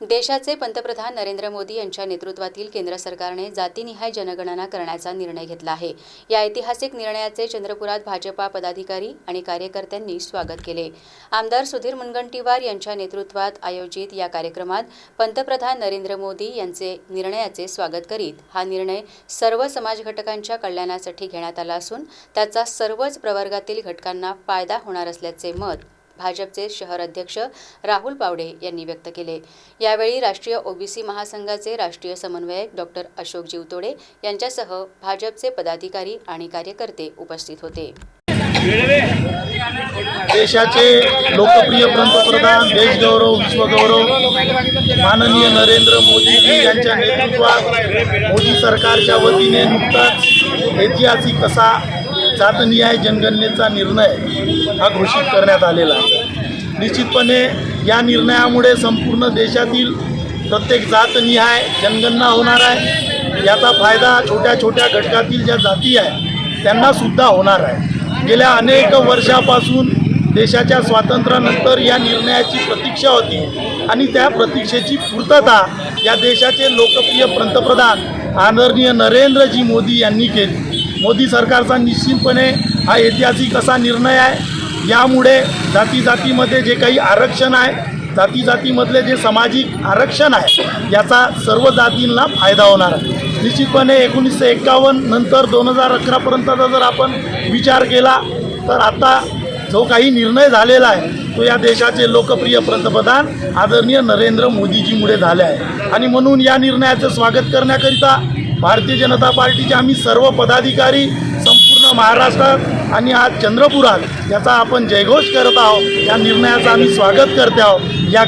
देशाचे पंतप्रधान नरेंद्र मोदी यांच्या नेतृत्वातील केंद्र सरकारने जातीनिहाय जनगणना करण्याचा निर्णय घेतला आहे. या ऐतिहासिक निर्णयाचे चंद्रपुरात भाजपा पदाधिकारी आणि कार्यकर्त्यांनी स्वागत केले. आमदार सुधीर मुनगंटीवार यांच्या नेतृत्वात आयोजित या कार्यक्रमात पंतप्रधान नरेंद्र मोदी यांचे निर्णयाचे स्वागत करीत हा निर्णय सर्व समाज घटकांच्या कल्याणासाठी घेण्यात आला असून त्याचा सर्वच प्रवर्गातील घटकांना फायदा होणार असल्याचे मत भाजपचे शहर अध्यक्ष राहुल पावडे यांनी व्यक्त केले. यावेळी राष्ट्रीय ओबीसी महासंघाचे राष्ट्रीय समन्वयक डॉक्टर अशोक जीवतोडे यांच्यासह भाजपचे पदाधिकारी आणि कार्यकर्ते उपस्थित होते. देशाचे लोकप्रिय पंतप्रधान देशगौरव विश्वगौरव माननीय नरेंद्र मोदीजी यांच्या नेतृत्वात मोदी सरकारच्या वतीने नुकताच ऐतिहासिक असा जातनिहाय जनगणनेचा निर्णय हा घोषित करण्यात आलेला आहे. निश्चितपणे या निर्णयामुळे संपूर्ण देशातील प्रत्येक जातनिहाय जनगणना होणार आहे. याचा फायदा छोट्या छोट्या घटकातील ज्या जाती आहे त्यांनासुद्धा होणार आहे. गेल्या अनेक वर्षापासून देशाच्या स्वातंत्र्यानंतर या निर्णयाची प्रतीक्षा होती आणि त्या प्रतीक्षेची पूर्तता या देशाचे लोकप्रिय पंतप्रधान आदरणीय नरेंद्रजी मोदी यांनी केली. मोदी सरकारचा निश्चितपणे हा ऐतिहासिक असा निर्णय आहे. यामुळे जाती जातीमध्ये जे काही आरक्षण आहे जाती जातीमधले जे सामाजिक आरक्षण आहे याचा सर्व जातींना फायदा होणार आहे. निश्चितपणे एकोणीसशे एक्कावन्न नंतर दोन हजार अकरापर्यंतचा जर आपण विचार केला तर आता जो काही निर्णय झालेला आहे तो या देशाचे लोकप्रिय पंतप्रधान आदरणीय नरेंद्र मोदीजीमुळे झाले आहे. आणि म्हणून या निर्णयाचं स्वागत करण्याकरिता भारतीय जनता पार्टीचे आम्ही सर्व पदाधिकारी संपूर्ण महाराष्ट्रात आणि आज चंद्रपुरात याचा आपण जयघोष करत आहोत या निर्णयाचं आम्ही स्वागत करत आहोत. या